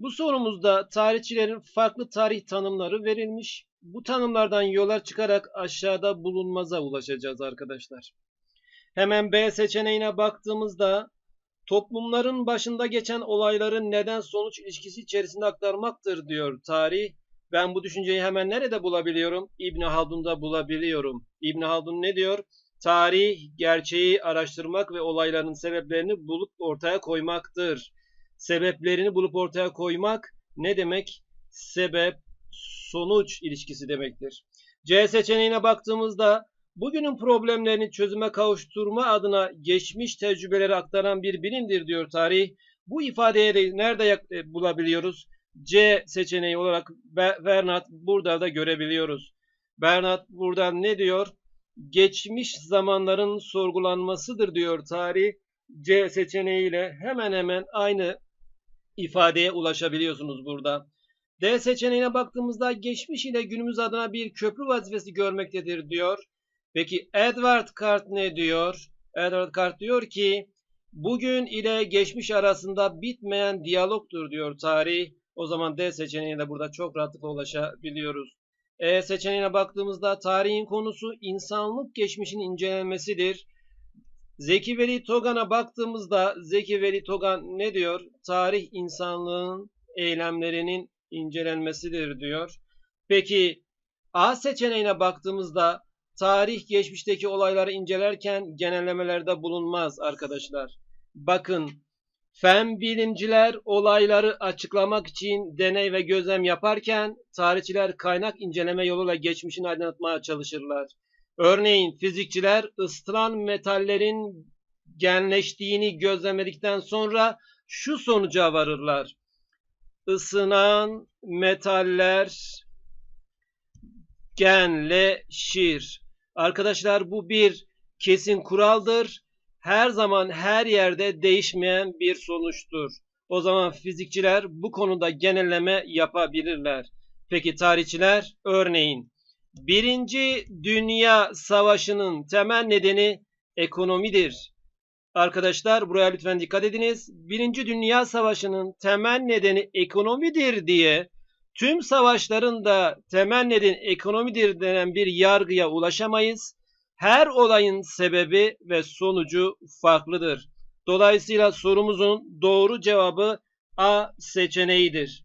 Bu sorumuzda tarihçilerin farklı tarih tanımları verilmiş. Bu tanımlardan yola çıkarak aşağıda bulunmaza ulaşacağız arkadaşlar. Hemen B seçeneğine baktığımızda toplumların başında geçen olayların neden sonuç ilişkisi içerisinde aktarmaktır diyor tarih. Ben bu düşünceyi hemen nerede bulabiliyorum? İbn Haldun'da bulabiliyorum. İbn Haldun ne diyor? Tarih gerçeği araştırmak ve olayların sebeplerini bulup ortaya koymaktır. Sebeplerini bulup ortaya koymak ne demek? Sebep sonuç ilişkisi demektir. C seçeneğine baktığımızda bugünün problemlerini çözüme kavuşturma adına geçmiş tecrübeleri aktaran bir bilimdir diyor tarih. Bu ifadeyi de nerede bulabiliyoruz? C seçeneği olarak Bernard burada da görebiliyoruz. Bernard burada ne diyor? Geçmiş zamanların sorgulanmasıdır diyor tarih. C seçeneğiyle hemen hemen aynı ifadeye ulaşabiliyorsunuz burada. D seçeneğine baktığımızda geçmiş ile günümüz adına bir köprü vazifesi görmektedir diyor. Peki Edward Cart ne diyor? Edward Cart diyor ki bugün ile geçmiş arasında bitmeyen diyalogtur diyor tarih. O zaman D seçeneğine burada çok rahatlıkla ulaşabiliyoruz. E seçeneğine baktığımızda tarihin konusu insanlık geçmişin incelenmesidir. Zeki Veli Togan'a baktığımızda Zeki Veli Togan ne diyor? Tarih insanlığın eylemlerinin incelenmesidir diyor. Peki A seçeneğine baktığımızda tarih geçmişteki olayları incelerken genellemelerde bulunmaz arkadaşlar. Bakın fen bilimciler olayları açıklamak için deney ve gözlem yaparken tarihçiler kaynak inceleme yoluyla geçmişini aydınlatmaya çalışırlar. Örneğin fizikçiler ısıtılan metallerin genleştiğini gözlemledikten sonra şu sonuca varırlar. Isınan metaller genleşir. Arkadaşlar bu bir kesin kuraldır. Her zaman her yerde değişmeyen bir sonuçtur. O zaman fizikçiler bu konuda genelleme yapabilirler. Peki tarihçiler örneğin Birinci Dünya Savaşı'nın temel nedeni ekonomidir. Arkadaşlar buraya lütfen dikkat ediniz. Birinci Dünya Savaşı'nın temel nedeni ekonomidir diye tüm savaşların da temel nedeni ekonomidir denen bir yargıya ulaşamayız. Her olayın sebebi ve sonucu farklıdır. Dolayısıyla sorumuzun doğru cevabı A seçeneğidir.